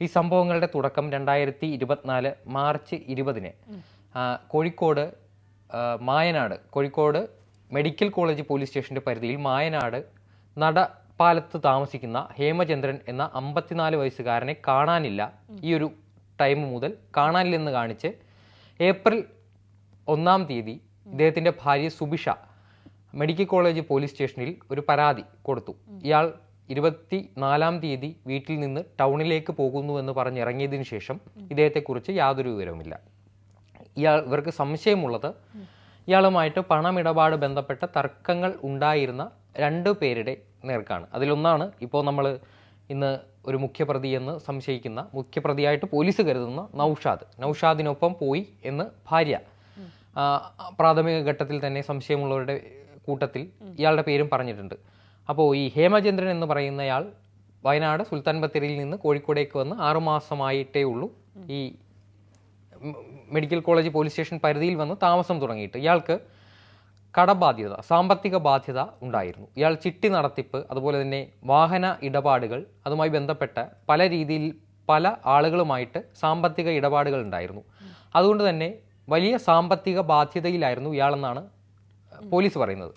ഈ സംഭവങ്ങളുടെ തുടക്കം രണ്ടായിരത്തി ഇരുപത്തിനാല് മാർച്ച് ഇരുപതിന്. Kozhikode Mayanad Kozhikode medical college police സ്റ്റേഷന്റെ പരിധിയിൽ മായനാട് നട പാലത്ത് താമസിക്കുന്ന ഹേമചന്ദ്രൻ എന്ന അമ്പത്തിനാല് വയസ്സുകാരനെ കാണാനില്ല. ഈ ഒരു ടൈം മുതൽ കാണാനില്ലെന്ന് കാണിച്ച് ഏപ്രിൽ ഒന്നാം തീയതി ഇദ്ദേഹത്തിന്റെ ഭാര്യ സുബിഷ മെഡിക്കൽ കോളേജ് പോലീസ് സ്റ്റേഷനിൽ ഒരു പരാതി കൊടുത്തു. ഇയാൾ ഇരുപത്തി നാലാം തീയതി വീട്ടിൽ നിന്ന് ടൗണിലേക്ക് പോകുന്നു എന്ന് പറഞ്ഞിറങ്ങിയതിനു ശേഷം ഇദ്ദേഹത്തെക്കുറിച്ച് യാതൊരു വിവരവുമില്ല. ഇയാൾ ഇവർക്ക് സംശയമുള്ളത് ഇയാളുമായിട്ട് പണമിടപാട് ബന്ധപ്പെട്ട തർക്കങ്ങൾ ഉണ്ടായിരുന്ന രണ്ട് പേരുടെ നേർക്കാണ്. അതിലൊന്നാണ് ഇപ്പോൾ നമ്മൾ ഇന്ന് ഒരു മുഖ്യപ്രതി എന്ന് സംശയിക്കുന്ന മുഖ്യപ്രതിയായിട്ട് പോലീസ് കരുതുന്ന നൌഷാദ്. നൌഷാദിനൊപ്പം പോയി എന്ന് ഭാര്യ. പ്രാഥമിക ഘട്ടത്തിൽ തന്നെ സംശയമുള്ളവരുടെ കൂട്ടത്തിൽ ഇയാളുടെ പേരും പറഞ്ഞിട്ടുണ്ട്. അപ്പോൾ ഈ ഹേമചന്ദ്രൻ എന്ന് പറയുന്നയാൾ വയനാട് സുൽത്താൻ ബത്തേരിയിൽ നിന്ന് കോഴിക്കോടേക്ക് വന്ന് ആറുമാസമായിട്ടേ ഉള്ളൂ. ഈ മെഡിക്കൽ കോളേജ് പോലീസ് സ്റ്റേഷൻ പരിധിയിൽ വന്ന് താമസം തുടങ്ങിയിട്ട് ഇയാൾക്ക് കടബാധ്യത സാമ്പത്തിക ബാധ്യത ഉണ്ടായിരുന്നു. ഇയാൾ ചിട്ടി നടത്തിപ്പ് അതുപോലെ തന്നെ വാഹന ഇടപാടുകൾ അതുമായി ബന്ധപ്പെട്ട പല രീതിയിൽ പല ആളുകളുമായിട്ട് സാമ്പത്തിക ഇടപാടുകൾ ഉണ്ടായിരുന്നു. അതുകൊണ്ട് തന്നെ വലിയ സാമ്പത്തിക ബാധ്യതയിലായിരുന്നു ഇയാളെന്നാണ് പോലീസ് പറയുന്നത്.